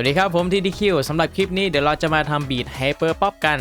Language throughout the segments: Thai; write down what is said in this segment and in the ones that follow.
วัสดีครับผมทีดีคิวสำหรับคลิปนี้เดี๋ยวเราจะมาทำบีทไฮเปอร์ป๊อปกัน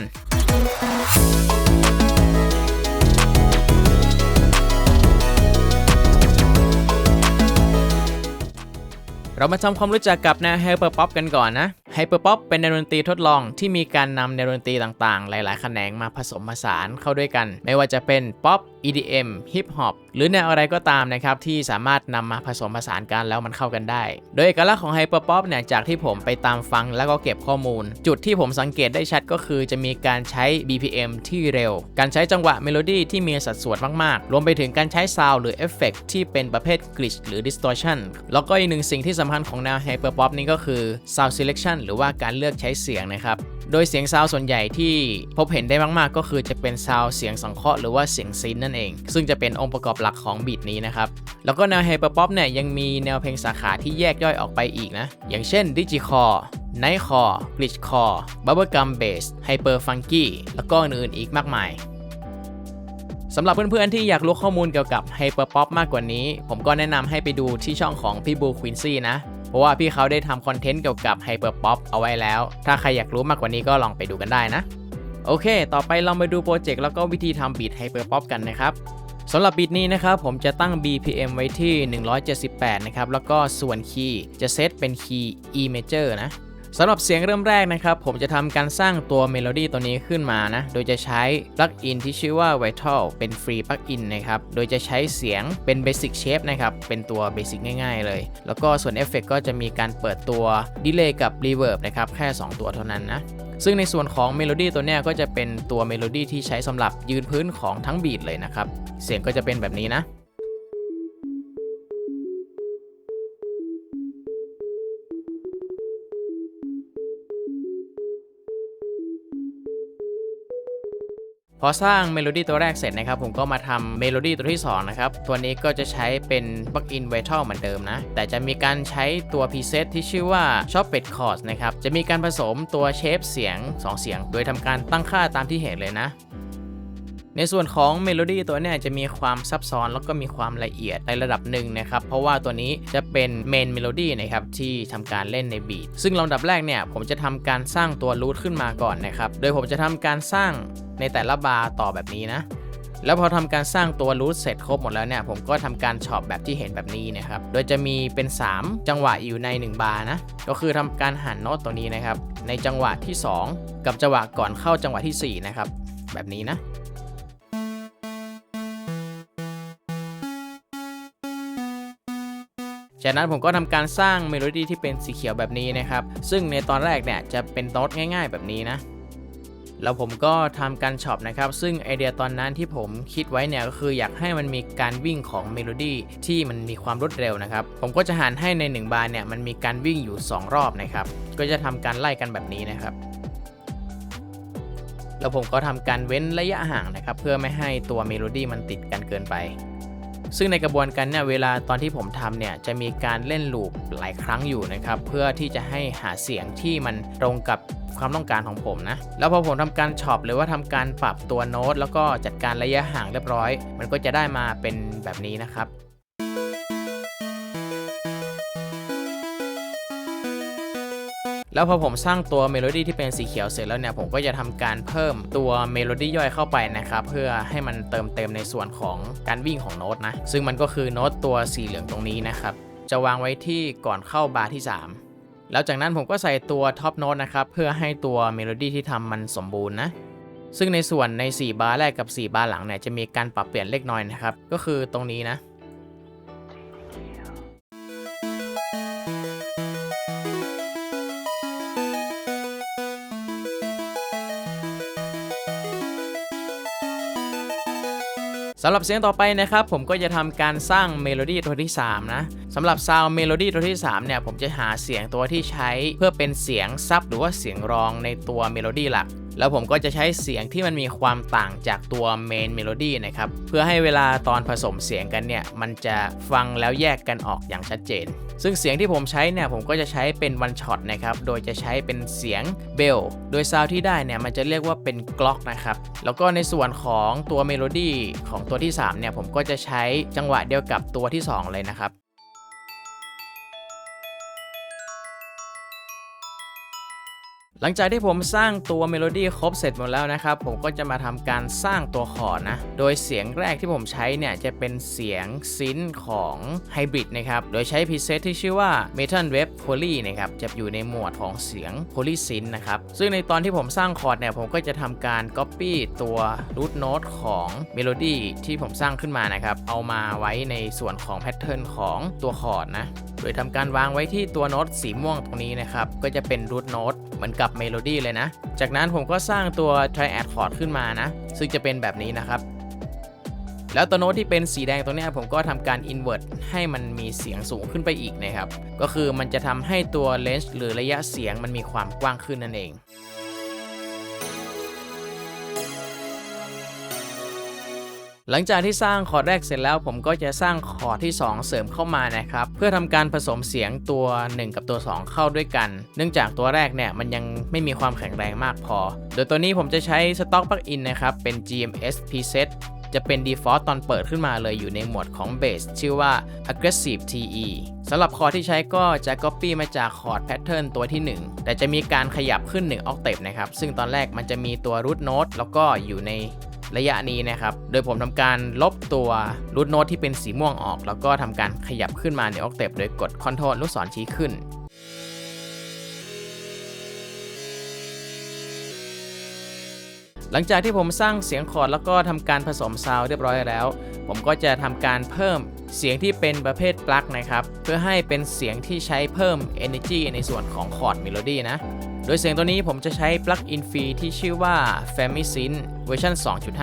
เรามาทำความรู้จักกับแนวไฮเปอร์ป๊อปกันก่อนนะ ไฮเปอร์ป๊อปเป็นแนวดนตรีทดลองที่มีการนำแนวดนตรีต่างๆ หลายๆ แขนงมาผสมผสานเข้าด้วยกัน ไม่ว่าจะเป็นป๊อป EDM Hip Hop หรือแนวอะไรก็ตามนะครับ ที่สามารถนำมาผสมผสานกันแล้วมันเข้ากันได้ โดยเอกลักษณ์ของไฮเปอร์ป๊อปเนี่ยจากที่ผมไปตามฟังแล้วก็เก็บข้อมูล จุดที่ผมสังเกตได้ชัดก็คือจะมีการใช้ BPM ที่เร็ว การใช้จังหวะเมโลดี้ที่มีสัดส่วนมากๆ รวมไปถึงการใช้ซาวด์หรือเอฟเฟกต์ที่เป็นประเภทกริชหรือ distortion แล้วก็อีกหนึ่งสิ่งที่สำคัญของแนวไฮเปอร์ป๊อปนี้ก็คือ sound selection หรือว่าการเลือกใช้เสียงนะครับ โดยเสียงซาวส่วนใหญ่ที่พบเห็นได้มากๆ ก็คือจะเป็นซาวเสียงสังเคราะห์หรือว่าเสียงซินนั่นเอง ซึ่งจะเป็นองค์ประกอบหลักของบีทนี้นะครับ แล้วก็แนวไฮเปอร์ป๊อปเนี่ยยังมีแนวเพลงสาขาที่แยกย่อยออกไปอีกนะ อย่างเช่นดิจิคอร์ไนท์คอร์กลิชคอร์บับเบิลกัมเบสไฮเปอร์ฟังกี้แล้วก็อื่นๆอีกมากมายสำหรับเพื่อนๆที่อยากรู้ข้อมูลเกี่ยวกับไฮเปอร์ป๊อปมากกว่านี้ ผมก็แนะนำให้ไปดูที่ช่องของพี่บูควินซี่นะ เพราะว่าพี่เขาได้ทำคอนเทนต์เกี่ยวกับไฮเปอร์ป๊อปเอาไว้แล้ว ถ้าใครอยากรู้มากกว่านี้ก็ลองไปดูกันได้นะ โอเค ต่อไปเรามาดูโปรเจกต์แล้วก็วิธีทำบีทไฮเปอร์ป๊อปกันนะครับสำหรับบีทนี้นะครับผมจะตั้ง BPM ไว้ที่ 178 นะครับ แล้วก็ส่วนคีย์จะเซตเป็นคีย์ E major นะ สำหรับเสียงเริ่มแรกนะครับ ผมจะทำการสร้างตัวเมโลดี้ตัวนี้ขึ้นมานะ โดยจะใช้ปลั๊กอินที่ชื่อว่า Vital เป็นฟรีปลั๊กอินนะครับ โดยจะใช้เสียงเป็น Basic Shape นะครับ เป็นตัว Basic ง่ายๆเลย แล้วก็ส่วนเอฟเฟกก็จะมีการเปิดตัว Delay กับ Reverb นะครับ แค่ 2 ตัวเท่านั้นนะซึ่งในส่วนของเมโลดี้ตัวนี้ก็จะเป็นตัวเมโลดี้ที่ใช้สำหรับยืนพื้นของทั้งบีทเลยนะครับ เสียงก็จะเป็นแบบนี้นะ พอสร้างเมโลดี้ตัวแรกเสร็จนะครับผมก็มาทำเมโลดี้ตัวที่2นะครับตัวนี้ก็จะใช้เป็น plug in vital เหมือนเดิมนะ แต่จะมีการใช้ตัว preset ที่ชื่อว่า shop bed chords นะครับจะมีการผสมตัวเชฟเสียง 2 เสียง โดยทำการตั้งค่าตามที่เห็นเลยนะ ในส่วนของเมโลดี้ตัวนี้จะมีความซับซ้อนแล้วก็มีความละเอียดในระดับหนึ่งนะครับ เพราะว่าตัวนี้จะเป็นเมนเมโลดี้นะครับที่ทำการเล่นในบีทซึ่งลำดับแรกเนี่ยผมจะทำการสร้างตัวรูทขึ้นมาก่อนนะครับ โดยผมจะทำการสร้างในแต่ละบาร์ต่อแบบนี้นะแล้วพอทำการสร้างตัวรูทเสร็จครบหมดแล้วเนี่ย ผมก็ทำการช็อปแบบที่เห็นแบบนี้นะครับ โดยจะมีเป็น 3 จังหวะอยู่ใน 1 บาร์นะ ก็คือทำการหันโน้ตตัวนี้นะครับ ในจังหวะที่ 2 กับจังหวะก่อนเข้าจังหวะที่ 4 นะครับ แบบนี้นะ จากนั้นผมก็ทำการสร้างเมโลดี้ที่เป็นสีเขียวแบบนี้นะครับ ซึ่งในตอนแรกเนี่ยจะเป็นโน้ตง่าย ๆ แบบนี้นะ แล้วผมก็ทำการช็อปนะครับ ซึ่งไอเดียตอนนั้นที่ผมคิดไว้เนี่ยก็คืออยากให้มันมีการวิ่งของเมโลดี้ที่มันมีความรวดเร็วนะครับ ผมก็จะหันให้ใน 1 บาร์เนี่ยมันมีการวิ่งอยู่ 2 รอบนะครับ ก็จะทำการไล่กันแบบนี้นะครับแล้วผมก็ทำการเว้นระยะห่างนะครับ เพื่อไม่ให้ตัวเมโลดี้มันติดกันเกินไป ซึ่งในกระบวนการเนี่ยเวลาตอนที่ผมทำเนี่ยจะมีการเล่นลูปหลายครั้งอยู่นะครับเพื่อที่จะให้หาเสียงที่มันตรงกับความต้องการของผมนะ แล้วพอผมทำการช็อปหรือว่าทำการปรับตัวโน้ต แล้วก็จัดการระยะห่างเรียบร้อย มันก็จะได้มาเป็นแบบนี้นะครับ แล้วพอผมสร้างตัวเมโลดี้ที่เป็นสีเขียวเสร็จแล้วเนี่ยผมก็จะทำการเพิ่มตัวเมโลดี้ย่อยเข้าไปนะครับเพื่อให้มันเติมเต็มในส่วนของการวิ่งของโน้ตนะซึ่งมันก็คือโน้ตตัวสีเหลืองตรงนี้นะครับจะวางไว้ที่ก่อนเข้าบาร์ที่ 3 แล้วจากนั้นผมก็ใส่ตัวท็อปโน้ตนะครับเพื่อให้ตัวเมโลดี้ที่ทำมันสมบูรณ์นะซึ่งในส่วนใน 4 บาร์แรกกับ 4 บาร์หลังเนี่ยจะมีการปรับเปลี่ยนเล็กน้อยนะครับก็คือตรงนี้นะ สำหรับเสียงต่อไปนะครับผมก็จะทำการสร้างเมโลดี้ตัวที่ 3 นะสำหรับซาวเมโลดี้ตัวที่ 3 เนี่ย ผมจะหาเสียงตัวที่ใช้เพื่อเป็นเสียงซับหรือว่าเสียงรองในตัวเมโลดี้หลัก แล้วผมก็จะใช้เสียงที่มันมีความต่างจากตัวเมนเมโลดี้นะครับ เพื่อให้เวลาตอนผสมเสียงกันเนี่ย มันจะฟังแล้วแยกกันออกอย่างชัดเจน ซึ่งเสียงที่ผมใช้เนี่ย ผมก็จะใช้เป็นวันช็อตนะครับ โดยจะใช้เป็นเสียงเบล โดยซาวที่ได้เนี่ย มันจะเรียกว่าเป็นกล็อกนะครับ แล้วก็ในส่วนของตัวเมโลดี้ของตัวที่3เนี่ย ผมก็จะใช้จังหวะเดียวกับตัวที่ 2 เลยนะครับ หลังจากที่ผมสร้างตัวเมโลดี้ครบเสร็จหมดแล้วนะครับ ผมก็จะมาทำการสร้างตัวคอร์ดนะ โดยเสียงแรกที่ผมใช้เนี่ย จะเป็นเสียงซินของ Hybrid นะครับ โดยใช้พ preset ที่ชื่อว่า Metal Wave Poly นะครับ จะอยู่ในหมวดของเสียง Poly s y n นะครับ ซึ่งในตอนที่ผมสร้างคอร์ดเนี่ย ผมก็จะทำการ Copy ตัว root note ของเมโลดี้ที่ผมสร้างขึ้นมานะครับ เอามาไว้ในส่วนของแพทเทิร์นของตัวคอร์ดนะ โดยทำการวางไว้ที่ตัวโน้ตสีม่วงตรงนี้นะครับ ก็จะเป็น root note เหมือนกับเมโลดี้เลยนะ จากนั้นผมก็สร้างตัว triad chord ขึ้นมานะ ซึ่งจะเป็นแบบนี้นะครับ แล้วตัวโน้ตที่เป็นสีแดงตรงนี้ผมก็ทำการ invert ให้มันมีเสียงสูงขึ้นไปอีกนะครับ ก็คือมันจะทำให้ตัว range หรือระยะเสียงมันมีความกว้างขึ้นนั่นเอง หลังจากที่สร้างคอร์ดแรกเสร็จแล้วผมก็จะสร้างคอร์ดที่ 2 เสริมเข้ามานะครับ เพื่อทำการผสมเสียงตัว 1 กับตัว 2 เข้าด้วยกัน เนื่องจากตัวแรกเนี่ยมันยังไม่มีความแข็งแรงมากพอ โดยตัวนี้ผมจะใช้ Stock Plugin นะครับ เป็น GMS Preset จะเป็น default ตอนเปิดขึ้นมาเลยอยู่ในหมวดของ Bass ชื่อว่า Aggressive TE สำหรับคอร์ดที่ใช้ก็จะ copy มาจากคอร์ด pattern ตัวที่ 1 แต่จะมีการขยับขึ้น1 octave นะครับ ซึ่งตอนแรกมันจะมีตัว root note แล้วก็อยู่ใน ระยะนี้นะครับ โดยผมทำการลบตัว root note ที่เป็นสีม่วงออก แล้วก็ทำการขยับขึ้นมาใน octave โดยกด Ctrl ลูกศรชี้ขึ้นหลังจากที่ผมสร้างเสียงคอร์ดแล้วก็ทำการผสมซาวด์เรียบร้อยแล้ว ผมก็จะทำการเพิ่มเสียงที่เป็นประเภทปลั๊กนะครับ เพื่อให้เป็นเสียงที่ใช้เพิ่ม energy ในส่วนของคอร์ดเมโลดี้นะ โดยเสียงตัวนี้ผมจะใช้ปลั๊กอินฟรีที่ชื่อว่า f a m i s y n เวอร์ชัน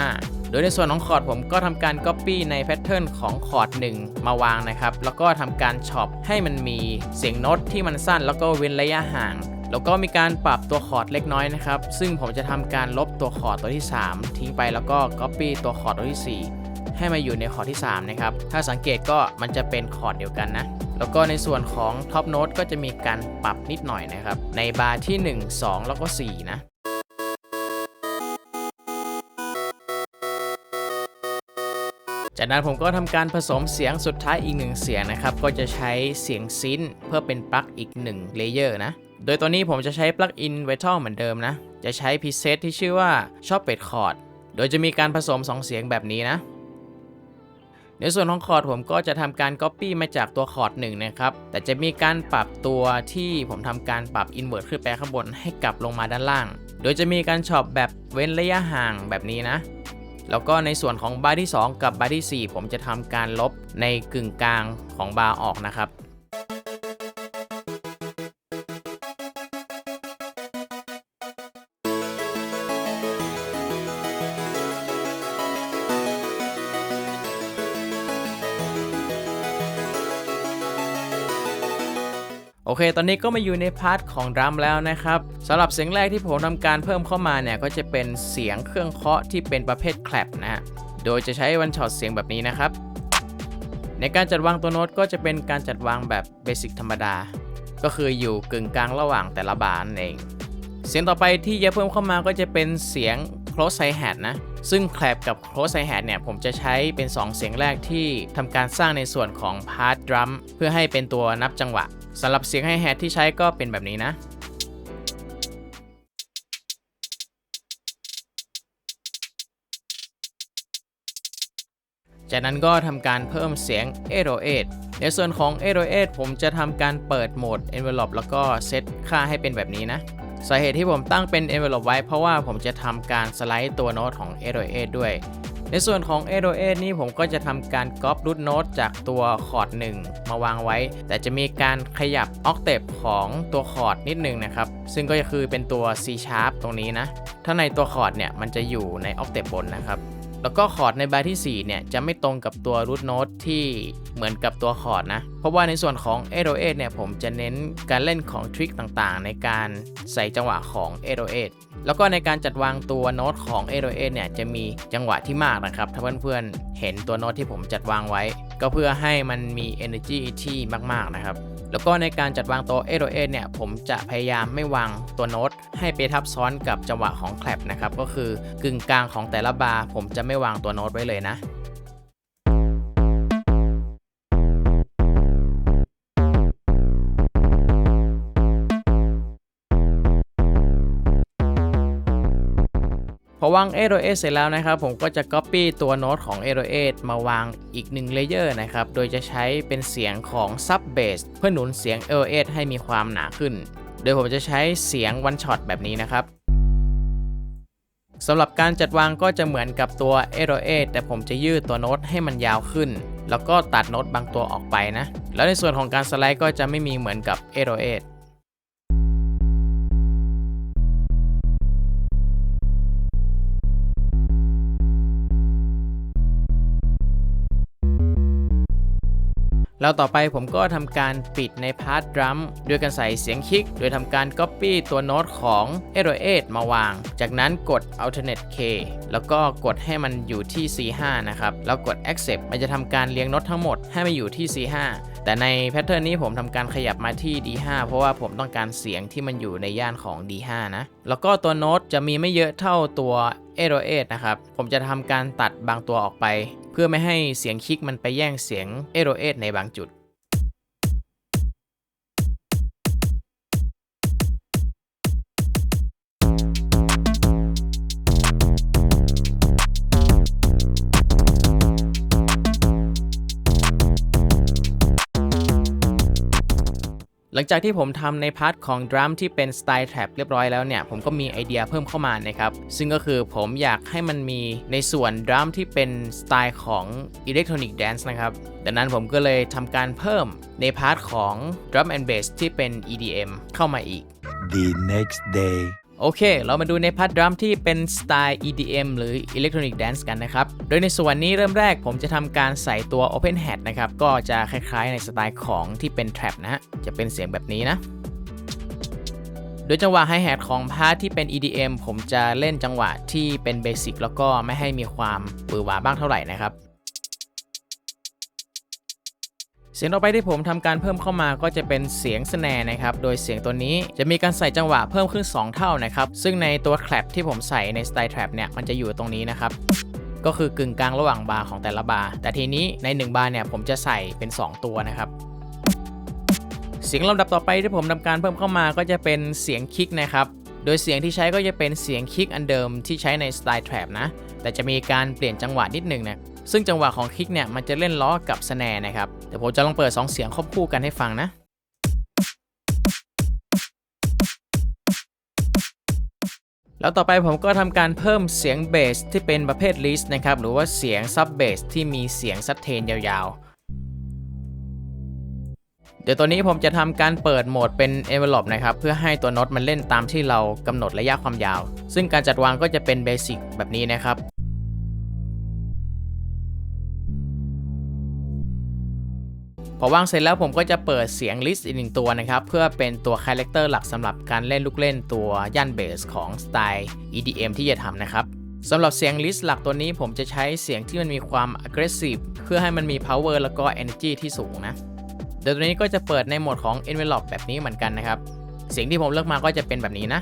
2.5 โดยในส่วนของคอร์ดผมก็ทำการ Copy ในแพทเทิร์นของคอร์ด1 มาวางนะครับ แล้วก็ทำการช็อปให้มันมีเสียงโน้ตที่มันสั้น แล้วก็เว้นระยะห่าง แล้วก็มีการปรับตัวคอร์ดเล็กน้อยนะครับ ซึ่งผมจะทำการลบตัวคอร์ดตัวที่ 3 ทิ้งไปแล้วก็ Copy ตัวคอร์ดตัวที่ 4 ให้มาอยู่ในคอร์ดที่3นะครับถ้าสังเกตก็มันจะเป็นคอร์ดเดียวกันนะแล้วก็ในส่วนของท็อปโน้ตก็จะมีการปรับนิดหน่อยนะครับในบาร์ที่ 1 2 แล้วก็ 4 นะจากนั้นผมก็ทำการผสมเสียงสุดท้ายอีกหนึ่งเสียงนะครับ ก็จะใช้เสียงซินเพื่อเป็นปลั๊กอีก1เลเยอร์นะ โดยตัวนี้ผมจะใช้ปลั๊กอิน v i t a l เหมือนเดิมนะ จะใช้พ r เซตที่ชื่อว่าชอบเป็ดคอร์ด โดยจะมีการผสม 2 เสียงแบบนี้นะ ในส่วนของคอร์ดผมก็จะทำการ Copy มาจากตัวคอร์ดหนึ่งนะครับ แต่จะมีการปรับตัวที่ผมทำการปรับ Invert ขึ้นไปข้างบนให้กลับลงมาด้านล่าง โดยจะมีการช็อปแบบเว้นระยะห่างแบบนี้นะ แล้วก็ในส่วนของบาร์ที่ 2 กับบาร์ที่ 4 ผมจะทำการลบในกึ่งกลางของบาร์ออกนะครับ เค ตอนนี้ก็มาอยู่ในพาร์ทของดรัมแล้วนะครับสำหรับเสียงแรกที่ผมทำการเพิ่มเข้ามาเนี่ยก็จะเป็นเสียงเครื่องเคาะที่เป็นประเภทแคลปนะฮะโดยจะใช้วันช็อตเสียงแบบนี้นะครับ ในการจัดวางตัวโน้ตก็จะเป็นการจัดวางแบบเบสิกธรรมดา ก็คืออยู่กึ่งกลางระหว่างแต่ละบาร์นั่นเอง เสียงต่อไปที่จะเพิ่มเข้ามาก็จะเป็นเสียง close hi hat นะ ซึ่งแคลปกับ close hi hat เนี่ยผมจะใช้เป็น 2 เสียงแรกที่ทำการสร้างในส่วนของพาร์ทดรัมเพื่อให้เป็นตัวนับจังหวะสำหรับเสียง hi hat ที่ใช้ก็เป็นแบบนี้นะจากนั้นก็ทำการเพิ่มเสียง808ในส่วนของ808ผมจะทำการเปิดโหมด envelope แล้วก็เซตค่าให้เป็นแบบนี้นะ สาเหตุที่ผมตั้งเป็น envelope ไว้ เพราะว่าผมจะทำการสไลด์ตัวโน้ตของ808ด้วย ในส่วนของ808นี่ผมก็จะทำการก๊อปรูทโน้ตจากตัวคอร์ด1มาวางไว้ แต่จะมีการขยับออกเตปของตัวคอร์ดนิดนึงนะครับ ซึ่งก็คือเป็นตัว C sharp ตรงนี้นะ ถ้าในตัวคอร์ดเนี่ยมันจะอยู่ในออกเตปบนนะครับ แล้วก็คอร์ดในบาร์ที่ 4 เนี่ย จะไม่ตรงกับตัวรูทโน้ตที่เหมือนกับตัวคอร์ดนะ เพราะว่าในส่วนของ808เนี่ย ผมจะเน้นการเล่นของทริคต่างๆ ในการใส่จังหวะของ808แล้วก็ในการจัดวางตัวโน้ตของ808เนี่ย จะมีจังหวะที่มากนะครับ ถ้าเพื่อนๆเห็นตัวโน้ตที่ผมจัดวางไว้ ก็เพื่อให้มันมี energy ที่มากๆนะครับ แล้วก็ในการจัดวางตัว808เนี่ยผมจะพยายามไม่วางตัวโน้ตให้ไปทับซ้อนกับจังหวะของแคลปนะครับก็คือกึ่งกลางของแต่ละบาร์ผมจะไม่วางตัวโน้ตไว้เลยนะ อวาง808เสร็จแล้วนะครับผมก็จะ Copy ตัวโน้ตของ808มาวางอีก1เลเยอร์นะครับ โดยจะใช้เป็นเสียงของ Sub Bass เพื่อหนุนเสียง808ให้มีความหนาขึ้น โดยผมจะใช้เสียง One Shot แบบนี้นะครับสำหรับการจัดวางก็จะเหมือนกับตัว808แต่ผมจะยืดตัวโน้ตให้มันยาวขึ้น แล้วก็ตัดโน้ตบางตัวออกไปนะ แล้วในส่วนของการสไลด์ก็จะไม่มีเหมือนกับ808 แล้วต่อไปผมก็ทำการปิดในพาร์ทดรัมด้วยการใส่เสียงคิก โดยทำการ Copy ตัวโน้ตของ808มาวาง จากนั้นกด Alternate K แล้วก็กดให้มันอยู่ที่ C5 นะครับ แล้วกด Accept มันจะทำการเรียงโน้ตทั้งหมดให้มันอยู่ที่ C5 แต่ในแพทเทิร์นนี้ผมทำการขยับมาที่ D5 เพราะว่าผมต้องการเสียงที่มันอยู่ในย่านของ D5 นะ แล้วก็ตัวโน้ตจะมีไม่เยอะเท่าตัว808นะครับ ผมจะทำการตัดบางตัวออกไป เพื่อไม่ให้เสียงคลิกมันไปแย่งเสียง808ในบางจุด หลังจากที่ผมทำในพาร์ทของดรัมที่เป็นสไตล์แท็บเรียบร้อยแล้วเนี่ย ผมก็มีไอเดียเพิ่มเข้ามานะครับ ซึ่งก็คือผมอยากให้มันมีในส่วนดรัมที่เป็นสไตล์ของอิเล็กทรอนิกส์แดนซ์นะครับ ดังนั้นผมก็เลยทำการเพิ่มในพาร์ทของดรัมแอนด์เบสที่เป็น EDM เข้ามาอีก the next day. โอเค เรามาดูในพาร์ทดรัมที่เป็นสไตล์ EDM หรือ Electronic Dance กันนะครับ โดยในส่วนนี้เริ่มแรกผมจะทำการใส่ตัว Open Hat นะครับ ก็จะคล้ายๆในสไตล์ของที่เป็น Trap นะฮะ จะเป็นเสียงแบบนี้นะ โดยจังหวะไฮแฮทของพาร์ทที่เป็น EDM ผมจะเล่นจังหวะที่เป็นเบสิกแล้วก็ไม่ให้มีความบือหวาบ้างเท่าไหร่นะครับ เสียงต่อไปที่ผมทำการเพิ่มเข้ามาก็จะเป็นเสียงสแนร์นะครับ โดยเสียงตัวนี้จะมีการใส่จังหวะเพิ่มขึ้น 2 เท่านะครับ ซึ่งในตัวแคลปที่ผมใส่ในสไตล์แทร็บเนี่ยมันจะอยู่ตรงนี้นะครับก็คือกึ่งกลางระหว่างบาร์ของแต่ละบาร์แต่ทีนี้ใน 1 บาร์เนี่ยผมจะใส่เป็น 2 ตัวนะครับ เสียงลำดับต่อไปที่ผมทำการเพิ่มเข้ามาก็จะเป็นเสียงคิกนะครับ โดยเสียงที่ใช้ก็จะเป็นเสียงคิกอันเดิมที่ใช้ในสไตล์แทร็บนะ แต่จะมีการเปลี่ยนจังหวะนิดนึงนะ ซึ่งจังหวะของคลิกเนี่ยมันจะเล่นล้อกับสแนร์นะครับ เดี๋ยวผมจะลองเปิด 2 เสียงควบคู่กันให้ฟังนะแล้วต่อไปผมก็ทำการเพิ่มเสียงเบสที่เป็นประเภทลิสต์นะครับ หรือว่าเสียงซับเบสที่มีเสียงซัดเทนยาวๆ เดี๋ยวตัวนี้ผมจะทำการเปิดโหมดเป็น envelope นะครับ เพื่อให้ตัวโน้ตมันเล่นตามที่เรากำหนดระยะความยาว ซึ่งการจัดวางก็จะเป็นเบสิกแบบนี้นะครับ พอวางเสร็จแล้วผมก็จะเปิดเสียงลิสต์อีกหนึ่งตัวนะครับ เพื่อเป็นตัวคาแรคเตอร์หลักสำหรับการเล่นลูกเล่นตัวย่านเบสของสไตล์ EDM ที่จะทำนะครับสำหรับเสียงลิสต์หลักตัวนี้ผมจะใช้เสียงที่มันมีความ aggressive เพื่อให้มันมี power แล้วก็ energy ที่สูงนะเดี๋ยวตัวนี้ก็จะเปิดในโหมดของ envelope แบบนี้เหมือนกันนะครับ เสียงที่ผมเลือกมาก็จะเป็นแบบนี้นะ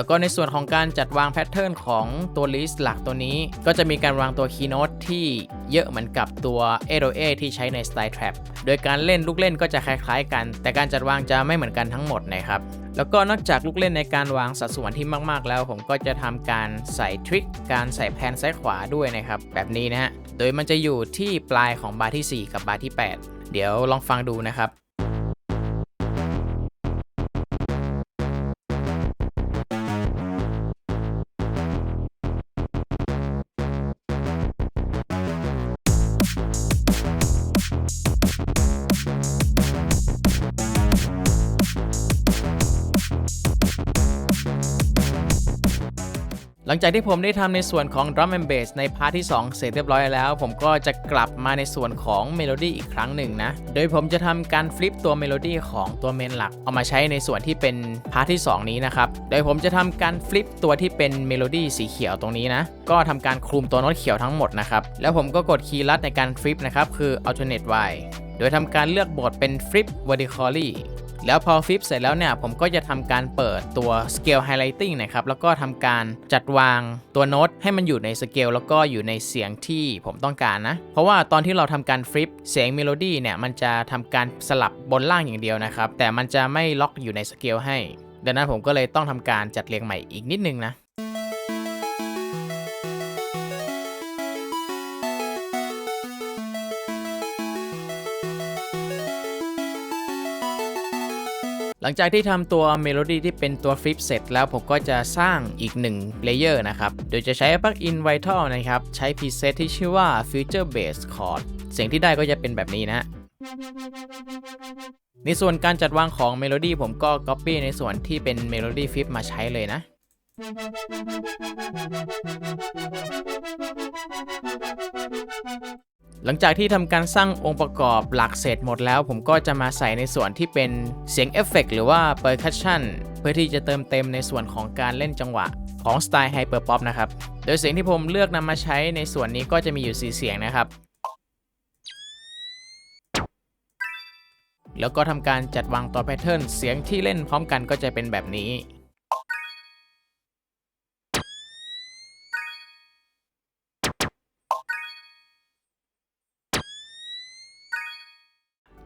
แล้วก็ในส่วนของการจัดวางแพทเทิร์นของตัวลิสต์หลักตัวนี้ ก็จะมีการวางตัวคีย์โน้ตที่เยอะเหมือนกับตัว808ที่ใช้ใน Style Trap โดยการเล่นลูกเล่นก็จะคล้ายๆกัน แต่การจัดวางจะไม่เหมือนกันทั้งหมดนะครับแล้วก็นอกจากลูกเล่นในการวางสัดส่วนที่มากๆ แล้วผมก็จะทำการใส่ทริคการใส่แพนซ้ายขวาด้วยนะครับ แบบนี้นะฮะ โดยมันจะอยู่ที่ปลายของบาร์ที่ 4 กับบาร์ที่ 8 เดี๋ยวลองฟังดูนะครับ หลังจากที่ผมได้ทำในส่วนของ Drum and Bass ในพาร์ทที่ 2 เสร็จเรียบร้อยแล้ว ผมก็จะกลับมาในส่วนของเมโลดี้อีกครั้งหนึ่งนะ โดยผมจะทำการฟลิปตัวเมโลดี้ของตัวเมนหลัก เอามาใช้ในส่วนที่เป็นพาร์ทที่ 2 นี้นะครับ โดยผมจะทำการฟลิปตัวที่เป็นเมโลดี้สีเขียวตรงนี้นะ ก็ทำการคลุมตัวโน้ตเขียวทั้งหมดนะครับ แล้วผมก็กดคีย์ลัดในการฟลิปนะครับ คือ alternate Y โดยทำการเลือกโหมดเป็น flip vertically แล้วพอฟลิปเสร็จแล้วเนี่ยผมก็จะทำการเปิดตัว scale highlighting นะครับแล้วก็ทำการจัดวางตัวโน้ตให้มันอยู่ในสเกลแล้วก็อยู่ในเสียงที่ผมต้องการนะ เพราะว่าตอนที่เราทำการฟลิปเสียงเมโลดี้เนี่ยมันจะทำการสลับบนล่างอย่างเดียวนะครับแต่มันจะไม่ล็อกอยู่ในสเกลให้ดังนั้นผมก็เลยต้องทำการจัดเรียงใหม่อีกนิดนึงนะ ลังจากที่ทำตัวเมโลดี้ที่เป็นตัวฟลิปเสร็จแล้วผมก็จะสร้างอีก1 layer นะครับ โดยจะใช้ปลั๊กอิน Vital นะครับ ใช้ preset ที่ชื่อว่า Future Bass Chord เสียงที่ได้ก็จะเป็นแบบนี้นะในส่วนการจัดวางของเมโลดี้ผมก็ Copy ในส่วนที่เป็นเมโลดี้ฟลิปมาใช้เลยนะ หลังจากที่ทำการสร้างองค์ประกอบหลักเสร็จหมดแล้ว ผมก็จะมาใส่ในส่วนที่เป็นเสียงเอฟเฟกต์หรือว่า percussion เพื่อที่จะเติมเต็มในส่วนของการเล่นจังหวะของสไตล์ไฮเปอร์ป๊อปนะครับ โดยเสียงที่ผมเลือกนำมาใช้ในส่วนนี้ก็จะมีอยู่ 4 เสียงนะครับ แล้วก็ทำการจัดวางตัวแพทเทิร์นเสียงที่เล่นพร้อมกันก็จะเป็นแบบนี้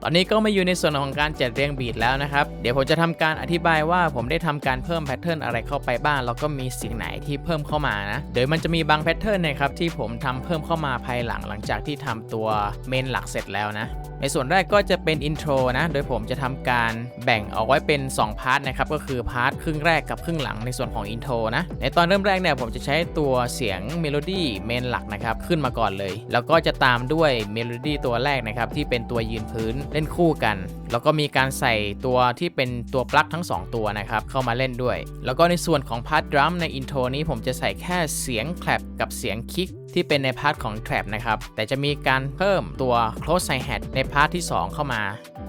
ตอนนี้ก็มาอยู่ในส่วนของการจัดเรียงบีทแล้วนะครับ เดี๋ยวผมจะทำการอธิบายว่าผมได้ทำการเพิ่มแพทเทิร์นอะไรเข้าไปบ้างแล้วก็มีสิ่งไหนที่เพิ่มเข้ามานะโดยมันจะมีบางแพทเทิร์นนะครับที่ผมทำเพิ่มเข้ามาภายหลังหลังจากที่ทำตัวเมนหลักเสร็จแล้วนะในส่วนแรกก็จะเป็นอินโทรนะโดยผมจะทำการแบ่งออกไว้เป็น 2 พาร์ทนะครับก็คือพาร์ทครึ่งแรกกับครึ่งหลังในส่วนของอินโทรนะในตอนเริ่มแรกเนี่ยผมจะใช้ตัวเสียงเมโลดี้เมนหลักนะครับขึ้นมาก่อนเลย แล้วก็จะตามด้วยเมโลดี้ตัวแรกนะครับที่เป็นตัวยืนพื้นเล่นคู่กัน แล้วก็มีการใส่ตัวที่เป็นตัวปลั๊กทั้ง 2 ตัวนะครับ เข้ามาเล่นด้วย แล้วก็ในส่วนของพาร์ทดรัมในอินโทรนี้ผมจะใส่แค่เสียงแคลปกับเสียงคิกที่เป็นในพาร์ทของ trap นะครับ แต่จะมีการเพิ่มตัว close hi hat ในพาร์ทที่ 2 เข้ามา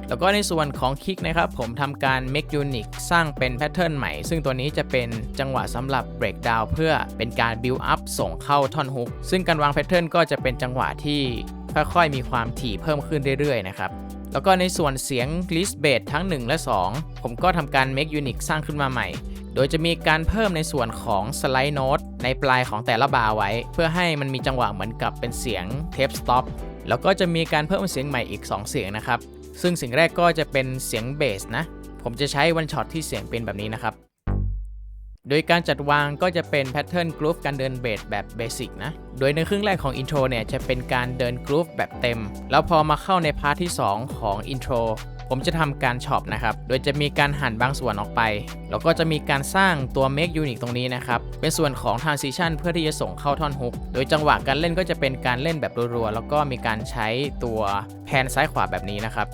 แล้วก็ในส่วนของคิกนะครับ ผมทำการ make unique สร้างเป็นแพทเทิร์นใหม่ ซึ่งตัวนี้จะเป็นจังหวะสำหรับ breakdown เพื่อเป็นการ build up ส่งเข้าท่อนฮุก ซึ่งการวางแพทเทิร์นก็จะเป็นจังหวะที่ค่อยๆมีความถี่เพิ่มขึ้นเรื่อยๆนะครับ แล้วก็ในส่วนเสียง list bass ทั้ง 1 และ 2 ผมก็ทำการ make unique สร้างขึ้นมาใหม่ โดยจะมีการเพิ่มในส่วนของ slide note ในปลายของแต่ละบาร์ไว้ เพื่อให้มันมีจังหวะเหมือนกับเป็นเสียง tape stop แล้วก็จะมีการเพิ่มเสียงใหม่อีก 2 เสียงนะครับ ซึ่งสิ่งแรกก็จะเป็นเสียงเบสนะ ผมจะใช้วันช็อตที่เสียงเป็นแบบนี้นะครับ โดยการจัดวางก็จะเป็นแพทเทิร์นกรุ๊ปการเดินเบสแบบเบสิกนะ โดยในครึ่งแรกของอินโทรเนี่ยจะเป็นการเดินกรุ๊ปแบบเต็ม แล้วพอมาเข้าในพาร์ทที่ 2 ของอินโทร ผมจะทำการช็อปนะครับ โดยจะมีการหั่นบางส่วนออกไป แล้วก็จะมีการสร้างตัว Make Unique ตรงนี้นะครับ เป็นส่วนของ Transition เพื่อที่จะส่งเข้าท่อนฮุก โดยจังหวะการเล่นก็จะเป็นการเล่นแบบรัวๆ แล้วก็มีการใช้ตัวแพนซ้ายขวาแบบนี้นะครับ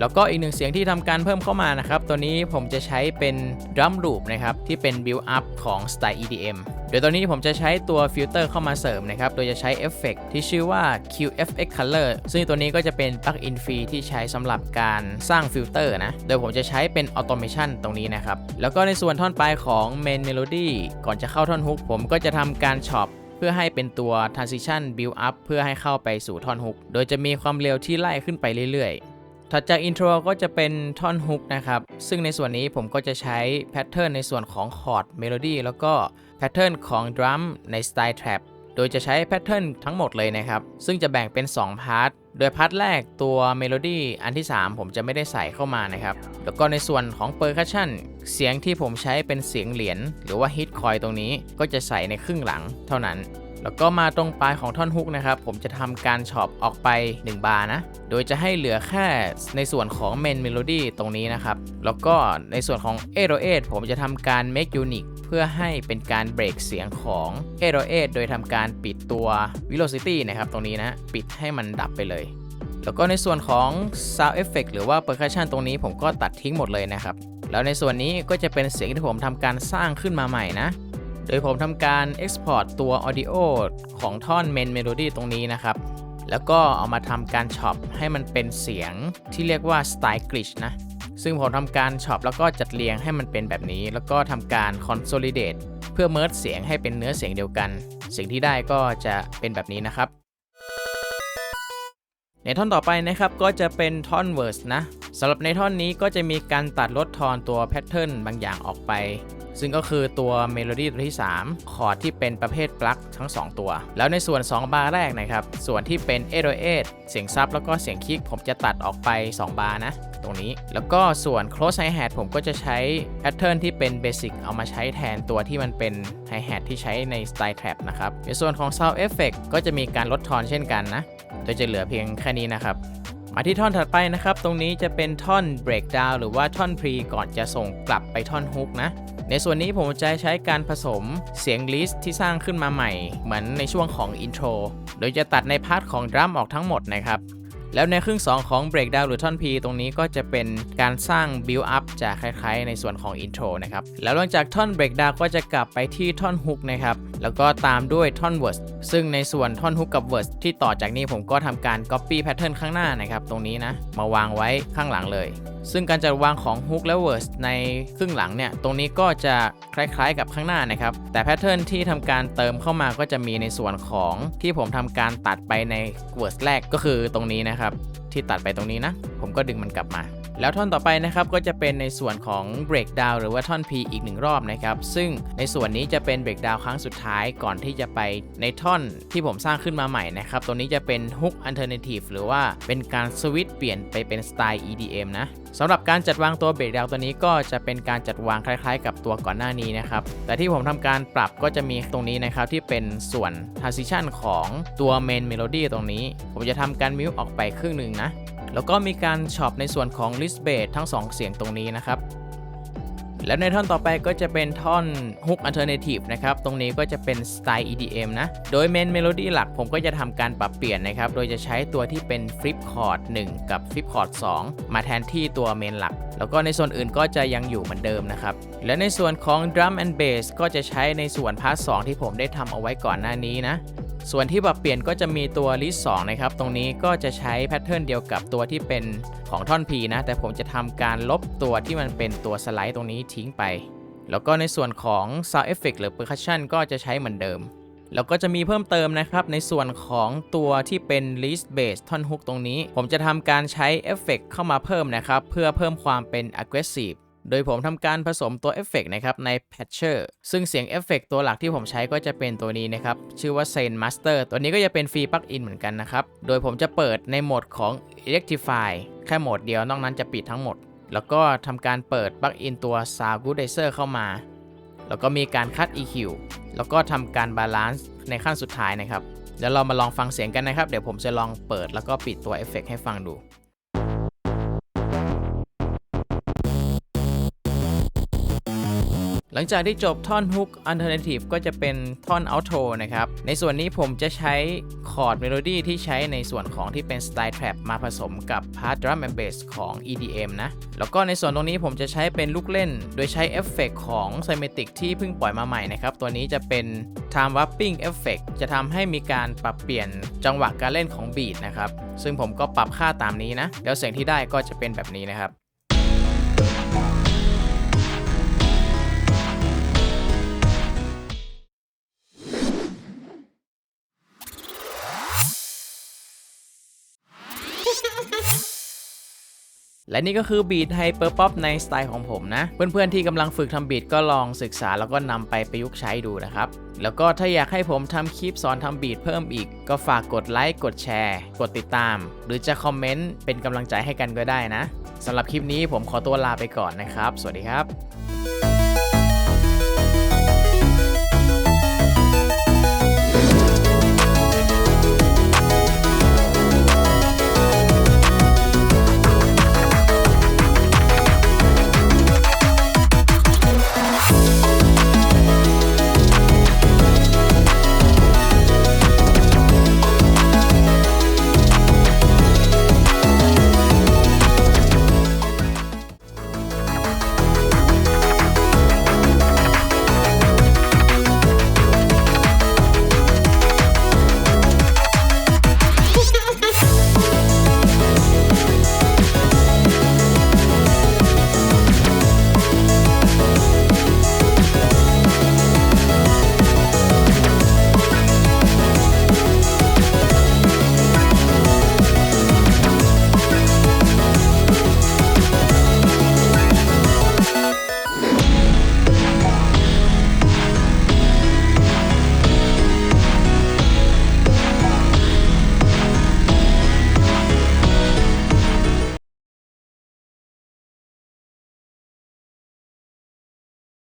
แล้วก็อีกหนึ่งเสียงที่ทำการเพิ่มเข้ามานะครับ ตัวนี้ผมจะใช้เป็น drum loop นะครับ ที่เป็น build up ของสไตล์ EDM โดยตัวนี้ผมจะใช้ตัวฟิลเตอร์เข้ามาเสริมนะครับ โดยจะใช้เอฟเฟกต์ที่ชื่อว่า QFX Color ซึ่งตัวนี้ก็จะเป็นปลั๊กอินฟรีที่ใช้สำหรับการสร้างฟิลเตอร์นะ โดยผมจะใช้เป็น Automation ตรงนี้นะครับ แล้วก็ในส่วนท่อนปลายของ Main Melody ก่อนจะเข้าท่อนฮุกผมก็จะทำการช็อปเพื่อให้เป็นตัว transition build up เพื่อให้เข้าไปสู่ท่อนฮุก โดยจะมีความเร็วที่ไล่ขึ้นไปเรื่อยๆ ถัดจากอินโทรก็จะเป็นท่อนฮุกนะครับ ซึ่งในส่วนนี้ผมก็จะใช้แพทเทิร์นในส่วนของคอร์ดเมโลดี้แล้วก็แพทเทิร์นของดรัมในสไตล์ trap โดยจะใช้แพทเทิร์นทั้งหมดเลยนะครับ ซึ่งจะแบ่งเป็น 2 พาร์ท โดยพาร์ทแรกตัวเมโลดี้อันที่ 3 ผมจะไม่ได้ใส่เข้ามานะครับ แล้วก็ในส่วนของเปอร์คัชชั่นเสียงที่ผมใช้เป็นเสียงเหรียญหรือว่าฮิตคอยตรงนี้ก็จะใส่ในครึ่งหลังเท่านั้น แล้วก็มาตรงปลายของท่อนฮุกนะครับ ผมจะทำการช็อปออกไป 1 บาร์นะ โดยจะให้เหลือแค่ในส่วนของเมนเมโลดี้ตรงนี้นะครับ แล้วก็ในส่วนของ8 0 8ผมจะทำการ make unique เพื่อให้เป็นการเบรกเสียงของ8 0 8โดยทำการปิดตัว velocity นะครับ ตรงนี้นะ ปิดให้มันดับไปเลยแล้วก็ในส่วนของ sound effect หรือว่า percussion ตรงนี้ผมก็ตัดทิ้งหมดเลยนะครับ แล้วในส่วนนี้ก็จะเป็นเสียงที่ผมทำการสร้างขึ้นมาใหม่นะ โดยผมทำการ export ตัว audio ของท่อน main melody ตรงนี้นะครับ แล้วก็เอามาทำการช็อปให้มันเป็นเสียงที่เรียกว่า style glitch นะ ซึ่งผมทำการช็อปแล้วก็จัดเรียงให้มันเป็นแบบนี้ แล้วก็ทำการ consolidate เพื่อ merge เสียงให้เป็นเนื้อเสียงเดียวกัน สิ่งที่ได้ก็จะเป็นแบบนี้นะครับ ในท่อนต่อไปนะครับก็จะเป็นท่อน verse นะสำหรับในท่อนนี้ก็จะมีการตัดลดทอนตัวแพทเทิร์นบางอย่างออกไป ซึ่งก็คือตัวเมโลดี้ตัวที่ 3 คอร์ดที่เป็นประเภทปลั๊กทั้ง 2 ตัว แล้วในส่วน 2 บาร์แรกนะครับ ส่วนที่เป็น808เอดเสียงซับแล้วก็เสียงคิกผมจะตัดออกไป 2 บาร์นะ ตรงนี้ แล้วก็ส่วน close hi hat ผมก็จะใช้แพทเทิร์นที่เป็นเบสิกเอามาใช้แทนตัวที่มันเป็น hi hat ที่ใช้ใน style trap นะครับ ในส่วนของ sound effect ก็จะมีการลดทอนเช่นกันนะ โดยจะเหลือเพียงแค่นี้นะครับมาที่ท่อนถัดไปนะครับ ตรงนี้จะเป็นท่อน breakdown หรือว่าท่อน pre ก่อนจะส่งกลับไปท่อน hook นะ ในส่วนนี้ผมจะใช้การผสมเสียงลิสที่สร้างขึ้นมาใหม่ เหมือนในช่วงของอินโทร โดยจะตัดในพาร์ทของดรัมออกทั้งหมดนะครับ แล้วในครึ่ง 2 ของ breakdown หรือท่อน P ตรงนี้ก็จะเป็นการสร้าง build up จากคล้ายๆ ในส่วนของ intro นะครับ แล้วหลังจากท่อน breakdown ก็จะกลับไปที่ท่อน hook นะครับ แล้วก็ตามด้วยท่อน verse ซึ่งในส่วนท่อน hook กับ verse ที่ต่อจากนี้ผมก็ทำการ copy pattern ข้างหน้านะครับ ตรงนี้นะ มาวางไว้ข้างหลังเลย ซึ่งการจัดวางของ hook และ verse ในครึ่งหลังเนี่ย ตรงนี้ก็จะคล้ายๆ กับข้างหน้านะครับ แต่แพทเทิร์นที่ทำการเติมเข้ามาก็จะมีในส่วนของที่ผมทำการตัดไปใน verse แรกก็คือตรงนี้นะครับ ที่ตัดไปตรงนี้นะ ผมก็ดึงมันกลับมา แล้วท่อนต่อไปนะครับก็จะเป็นในส่วนของ breakdown หรือว่าท่อน P อีกหนึ่งรอบนะครับ ซึ่งในส่วนนี้จะเป็น breakdown ครั้งสุดท้ายก่อนที่จะไปในท่อนที่ผมสร้างขึ้นมาใหม่นะครับ ตัวนี้จะเป็น hook alternative หรือว่าเป็นการสวิตช์เปลี่ยนไปเป็นสไตล์ EDM นะสำหรับการจัดวางตัว breakdown ตัวนี้ก็จะเป็นการจัดวางคล้ายๆ กับตัวก่อนหน้านี้นะครับ แต่ที่ผมทำการปรับก็จะมีตรงนี้นะครับที่เป็นส่วน transition ของตัว main melody ตรงนี้ ผมจะทำการมิวออกไปครึ่งหนึ่งนะ แล้วก็มีการช็อปในส่วนของ list bass ทั้ง 2 เสียงตรงนี้นะครับ แล้วในท่อนต่อไปก็จะเป็นท่อน hook alternative นะครับ ตรงนี้ก็จะเป็นสไตล์ EDM นะ โดย main melody หลักผมก็จะทำการปรับเปลี่ยนนะครับ โดยจะใช้ตัวที่เป็น flip chord 1กับ flip chord 2มาแทนที่ตัว main หลัก แล้วก็ในส่วนอื่นก็จะยังอยู่เหมือนเดิมนะครับ และในส่วนของ drum and bass ก็จะใช้ในส่วนพาร์ท2ที่ผมได้ทำเอาไว้ก่อนหน้านี้นะ ส่วนที่ปรับเปลี่ยนก็จะมีตัว list 2นะครับ ตรงนี้ก็จะใช้แพทเทิร์นเดียวกับตัวที่เป็นของท่อน P นะ แต่ผมจะทำการลบตัวที่มันเป็นตัวสไลด์ตรงนี้ทิ้งไป แล้วก็ในส่วนของ sound effect หรือ percussion ก็จะใช้เหมือนเดิม แล้วก็จะมีเพิ่มเติมนะครับ ในส่วนของตัวที่เป็น list bass ท่อน hook ตรงนี้ ผมจะทำการใช้เอฟเฟกเข้ามาเพิ่มนะครับ เพื่อเพิ่มความเป็น aggressive โดยผมทำการผสมตัวเอฟเฟกนะครับใน Patcher ซึ่งเสียงเอฟเฟกตัวหลักที่ผมใช้ก็จะเป็นตัวนี้นะครับ ชื่อว่า Zen Master ตัวนี้ก็จะเป็นฟรีปลั๊กอินเหมือนกันนะครับ โดยผมจะเปิดในโหมดของ Electrify แค่โหมดเดียวนอกนั้นจะปิดทั้งหมด แล้วก็ทำการเปิดปลั๊กอินตัว Sound Goodizer เข้ามา แล้วก็มีการคัด EQ แล้วก็ทำการบาลานซ์ในขั้นสุดท้ายนะครับเดี๋ยวเรามาลองฟังเสียงกันนะครับ เดี๋ยวผมจะลองเปิดแล้วก็ปิดตัวเอฟเฟกให้ฟังดู ลังจากที่จบท่อน Hook Alternative ก็จะเป็นท่อน Outro นะครับ ในส่วนนี้ผมจะใช้คอร์ดเมโลดี้ที่ใช้ในส่วนของที่เป็น Style Trap มาผสมกับพาร์ท Drum and Bass ของ EDM นะ แล้วก็ในส่วนตรงนี้ผมจะใช้เป็นลูกเล่น โดยใช้เอฟเฟกของ Cymatic ที่เพิ่งปล่อยมาใหม่นะครับ ตัวนี้จะเป็น Time Warping Effect จะทำให้มีการปรับเปลี่ยนจังหวะการเล่นของบีทนะครับ ซึ่งผมก็ปรับค่าตามนี้นะ แล้วเสียงที่ได้ก็จะเป็นแบบนี้นะครับ และนี่ก็คือบีทไฮเปอร์ป๊อปในสไตล์ของผมนะ เพื่อนๆที่กำลังฝึกทำบีทก็ลองศึกษาแล้วก็นำไปประยุกต์ใช้ดูนะครับ แล้วก็ถ้าอยากให้ผมทำคลิปสอนทำบีทเพิ่มอีก ก็ฝากกดไลค์กดแชร์ กดติดตาม หรือจะคอมเมนต์เป็นกำลังใจให้กันก็ได้นะสำหรับคลิปนี้ผมขอตัวลาไปก่อนนะครับ สวัสดีครับ